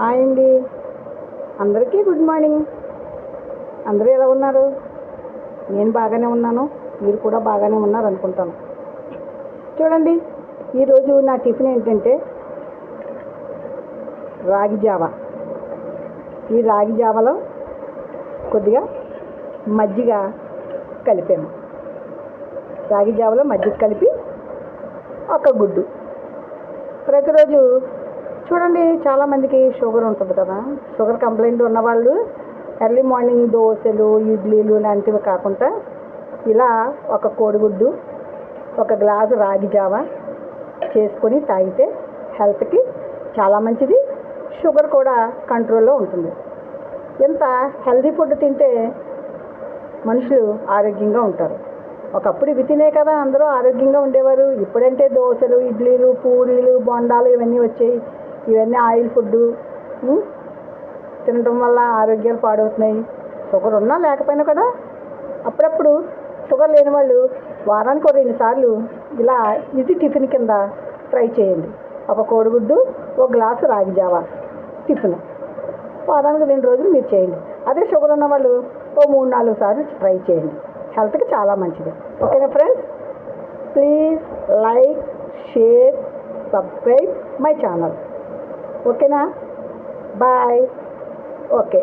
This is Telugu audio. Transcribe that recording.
హాయ్ అండి. అందరికీ గుడ్ మార్నింగ్ అందరూ ఎలా ఉన్నారు? నేను బాగానే ఉన్నాను. మీరు కూడా బాగానే ఉన్నారు అనుకుంటాను. చూడండి ఈరోజు నా టిఫిన్ ఏంటంటే రాగి జావ. ఈ రాగి జావలో కొద్దిగా మజ్జిగ కలిపాను రాగి జావలో మజ్జిగ కలిపి ఒక గుడ్డు. ప్రతిరోజు చూడండి చాలామందికి షుగర్ ఉంటుంది కదా. షుగర్ కంప్లైంట్ ఉన్నవాళ్ళు ఎర్లీ మార్నింగ్ దోశలు ఇడ్లీలు లాంటివి కాకుండా ఇలా ఒక కోడిగుడ్డు ఒక గ్లాసు రాగి జావ చేసుకొని తాగితే హెల్త్కి చాలా మంచిది. షుగర్ కూడా కంట్రోల్లో ఉంటుంది. ఎంత హెల్దీ ఫుడ్ తింటే మనుషులు ఆరోగ్యంగా ఉంటారు. ఒకప్పుడు ఇవి తినే కదా అందరూ ఆరోగ్యంగా ఉండేవారు. ఇప్పుడంటే దోశలు ఇడ్లీలు పూరీలు బొండాలు ఇవన్నీ వచ్చాయి. ఇవన్నీ ఆయిల్ ఫుడ్ తినడం వల్ల ఆరోగ్యాలు పాడవుతున్నాయి. షుగర్ ఉన్నా లేకపోయినా కూడా అప్పుడప్పుడు షుగర్ లేని వాళ్ళు వారానికి ఒక రెండు సార్లు ఇలా ఇది టిఫిన్ కింద ట్రై చేయండి. ఒక కోడిగుడ్డు ఒక గ్లాసు రాగి జావా టిఫిన్. వారానికి రెండు రోజులు మీరు చేయండి. అదే షుగర్ ఉన్న వాళ్ళు ఓ మూడు నాలుగు సార్లు ట్రై చేయండి. హెల్త్కి చాలా మంచిది. ఓకేనా friends? Please like share subscribe my channel. ఓకేనా? బాయ్. ఓకే.